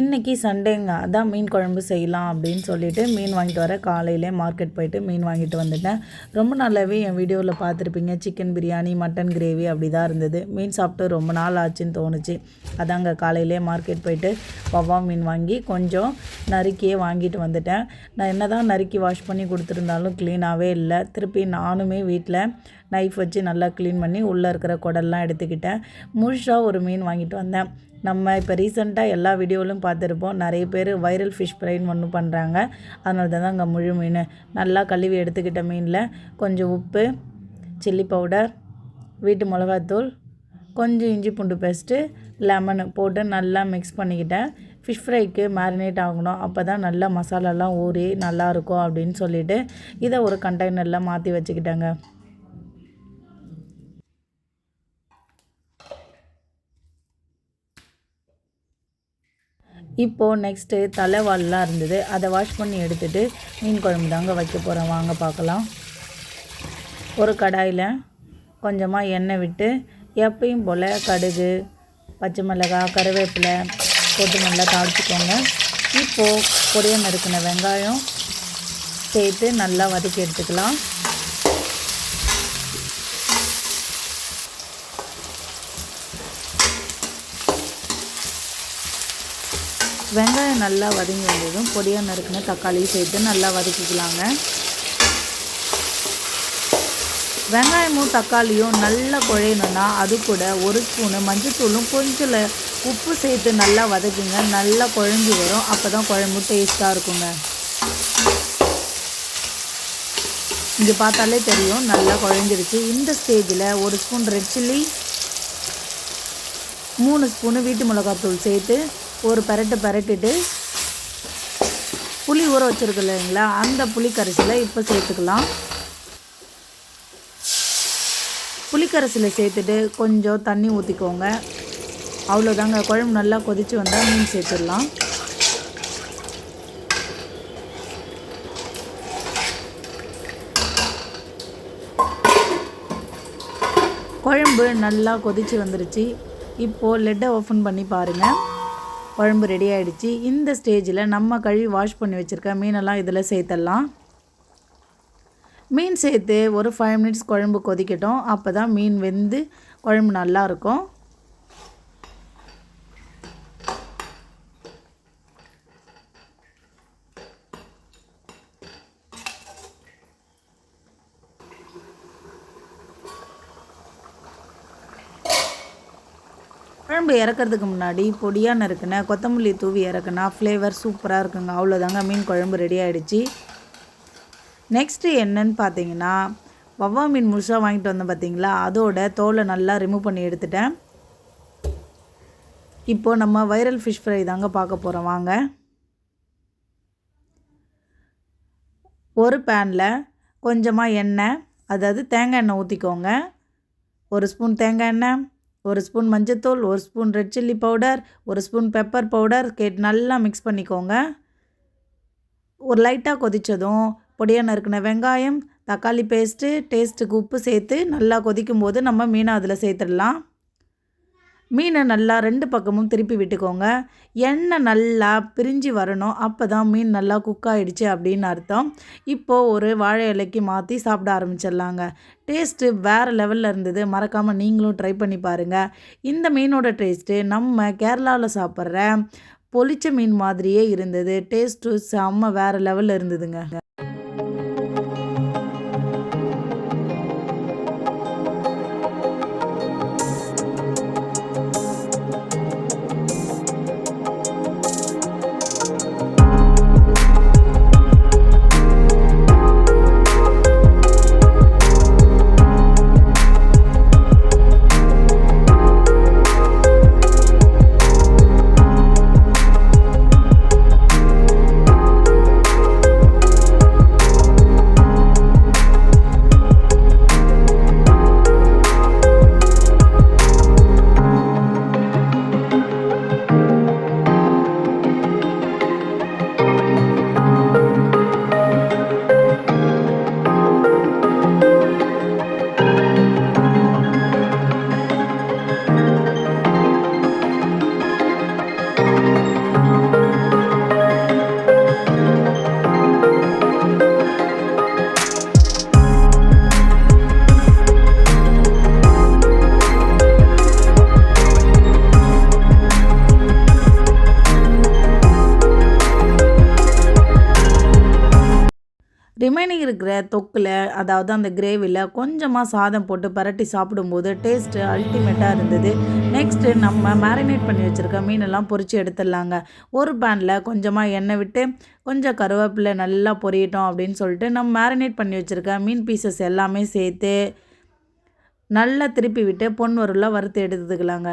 இன்றைக்கி சண்டேங்க. அதான் மீன் குழம்பு செய்யலாம் அப்படின்னு சொல்லிட்டு மீன் வாங்கிட்டு வர காலையிலே மார்க்கெட் போயிட்டு மீன் வாங்கிட்டு வந்துட்டேன். ரொம்ப நல்லாவே என் வீடியோவில் பார்த்துருப்பீங்க சிக்கன் பிரியாணி மட்டன் கிரேவி அப்படி தான் இருந்தது. மீன் சாப்பிட்டு ரொம்ப நாள் ஆச்சுன்னு தோணுச்சு. அதாங்க காலையிலே மார்க்கெட் போயிட்டு வவ்வா மீன் வாங்கி கொஞ்சம் நறுக்கியே வாங்கிட்டு வந்துட்டேன். நான் என்ன தான் நறுக்கி வாஷ் பண்ணி கொடுத்துருந்தாலும் க்ளீனாகவே இல்லை. திருப்பி நானுமே வீட்டில் நைஃப் வச்சு நல்லா க்ளீன் பண்ணி உள்ளே இருக்கிற குடல்லாம் எடுத்துக்கிட்டேன். முழுசாக ஒரு மீன் வாங்கிட்டு வந்தேன். நம்ம இப்போ ரீசெண்டாக எல்லா வீடியோவிலும் பார்த்துருப்போம். நிறைய பேர் வைரல் ஃபிஷ் ஃப்ரைன்னு ஒன்று பண்ணுறாங்க அதனால தான் அங்கே முழு மீன். நல்லா கழுவி எடுத்துக்கிட்ட மீனில் கொஞ்சம் உப்பு சில்லி பவுடர் வீட்டு மிளகாத்தூள் கொஞ்சம் இஞ்சி பூண்டு பேஸ்ட்டு லெமனு போட்டு நல்லா மிக்ஸ் பண்ணிக்கிட்டேன். ஃபிஷ் ஃப்ரைக்கு மேரினேட் ஆகணும். அப்போ தான் நல்லா மசாலாலாம் ஊறி நல்லாயிருக்கும் அப்படின்னு சொல்லிவிட்டு இதை ஒரு கண்டெய்னரில் மாற்றி வச்சுக்கிட்டேங்க. இப்போது நெக்ஸ்ட்டு தலைவால்லாம் இருந்தது. அதை வாஷ் பண்ணி எடுத்துகிட்டு மீன் குழம்பு தாங்க வைக்க போகிறேன் வாங்க பார்க்கலாம். ஒரு கடாயில் கொஞ்சமாக எண்ணெய் விட்டு எப்பயும் போல் கடுகு பச்சை மிளகாய் கருவேப்பிலை கொத்தமல்லி தாளிச்சிக்கோங்க. இப்போது பொடியை நறுக்கின வெங்காயம் சேர்த்து நல்லா வதக்கி எடுத்துக்கலாம். வெங்காயம் நல்லா வதங்கி வந்ததும் பொடியாக நறுக்கின தக்காளியும் சேர்த்து நல்லா வதக்கிக்கலாங்க. வெங்காயமும் தக்காளியும் நல்லா குழையணுன்னா அது கூட ஒரு ஸ்பூனு மஞ்சத்தூளும் கொஞ்சம் உப்பு சேர்த்து நல்லா வதக்குங்க. நல்லா குழம்பு வரும். அப்போ தான் குழம்பு டேஸ்ட்டாக இருக்குங்க. இங்கே பார்த்தாலே தெரியும். நல்லா குழஞ்சிருச்சு. இந்த ஸ்டேஜில் ஒரு ஸ்பூன் ரெட் சில்லி மூணு ஸ்பூனு வீட்டு மிளகாத்தூள் சேர்த்து ஒரு பரட்டு பரட்டிட்டு புளி ஊற வச்சுருக்கு இல்லைங்களா? அந்த புளி கரைசலை இப்போ சேர்த்துக்கலாம். புளிக்கரைசலை சேர்த்துட்டு கொஞ்சம் தண்ணி ஊற்றிக்கோங்க அவ்வளோதாங்க குழம்பு நல்லா கொதித்து வந்தால் மீன் சேர்த்துடலாம். குழம்பு நல்லா கொதித்து வந்துருச்சு. இப்போது லெட்டை ஓப்பன் பண்ணி பாருங்கள் குழம்பு ரெடி ஆகிடுச்சு இந்த ஸ்டேஜில் நம்ம கழுவி வாஷ் பண்ணி வச்சுருக்க மீனெல்லாம் இதில் சேர்த்துடலாம். மீன் சேர்த்து ஒரு ஃபைவ் மினிட்ஸ் குழம்பு கொதிக்கட்டும். அப்போ தான் மீன் வெந்து குழம்பு நல்லாயிருக்கும் குழம்பு இறக்கிறதுக்கு முன்னாடி பொடியாக நறுக்குன கொத்தமல்லி தூவி இறக்குனா ஃப்ளேவர் சூப்பராக இருக்குங்க. அவ்வளோதாங்க மீன் குழம்பு ரெடி ஆகிடுச்சு நெக்ஸ்ட்டு என்னன்னு பார்த்தீங்கன்னா வவ்வா மீன் முழுசாக வாங்கிட்டு வந்தேன் பார்த்தீங்களா அதோட தோலை நல்லா ரிமூவ் பண்ணி எடுத்துட்டேன். இப்போது நம்ம வைரல் ஃபிஷ் ஃப்ரை தாங்க பார்க்க போகிறோம் வாங்க. ஒரு பேனில் கொஞ்சமாக எண்ணெய் அதாவது தேங்காய் எண்ணெய் ஊற்றிக்கோங்க ஒரு ஸ்பூன் தேங்காய் எண்ணெய் ஒரு ஸ்பூன் மஞ்சத்தூள் ஒரு ஸ்பூன் ரெட் சில்லி பவுடர் ஒரு ஸ்பூன் பெப்பர் பவுடர் கேட்டு நல்லா மிக்ஸ் பண்ணிக்கோங்க. ஒரு லைட்டாக கொதித்ததும் பொடியாக நறுக்கின வெங்காயம் தக்காளி பேஸ்ட்டு டேஸ்ட்டுக்கு உப்பு சேர்த்து நல்லா கொதிக்கும் போது நம்ம மீனை அதில் சேர்த்துடலாம். மீனை நல்லா ரெண்டு பக்கமும் திருப்பி விட்டுக்கோங்க. எண்ணெய் நல்லா பிரிஞ்சு வரணும். அப்போ தான் மீன் நல்லா குக் ஆகிடுச்சு அப்படின்னு அர்த்தம். இப்போது ஒரு வாழை இலைக்கு மாற்றி சாப்பிட ஆரம்பிச்சிடலாங்க. டேஸ்ட்டு வேறு லெவலில் இருந்தது. மறக்காமல் நீங்களும் ட்ரை பண்ணி பாருங்கள் இந்த மீனோட டேஸ்ட்டு நம்ம கேரளாவில் சாப்பிட்ற பொளிச்ச மீன் மாதிரியே இருந்தது. டேஸ்ட்டு செம்ம வேறு லெவலில் இருந்ததுங்க. இருக்கிற தொக்கில் அதாவது அந்த கிரேவியில் கொஞ்சமாக சாதம் போட்டு பரட்டி சாப்பிடும்போது டேஸ்ட்டு அல்டிமேட்டாக இருந்தது. நெக்ஸ்ட்டு நம்ம மேரினேட் பண்ணி வச்சுருக்க மீனெல்லாம் பொறிச்சு எடுத்துடலாங்க. ஒரு பேனில் கொஞ்சமாக எண்ணெய் விட்டு கொஞ்சம் கருவேப்பிலை நல்லா பொரியட்டும் அப்படின்னு சொல்லிட்டு நம்ம மேரினேட் பண்ணி வச்சுருக்க மீன் பீசஸ் எல்லாமே சேர்த்து நல்லா திருப்பி விட்டு பொன் உருளாக வறுத்து எடுத்துக்கலாங்க.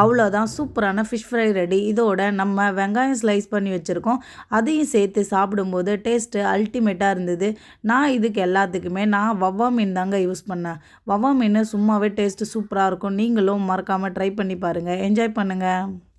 அவ்வளோதான் சூப்பரான ஃபிஷ் ஃப்ரை ரெடி இதோட நம்ம வெங்காயம் ஸ்லைஸ் பண்ணி வச்சுருக்கோம். அதையும் சேர்த்து சாப்பிடும்போது டேஸ்ட்டு அல்டிமேட்டாக இருந்தது. நான் இதுக்கு எல்லாத்துக்குமே நான் வவ்வா மீன் தாங்க யூஸ் பண்ணேன். வவ்வா மீன் சும்மாவே டேஸ்ட்டு சூப்பராக இருக்கும். நீங்களும் மறக்காமல் ட்ரை பண்ணி பாருங்கள் என்ஜாய் பண்ணுங்கள்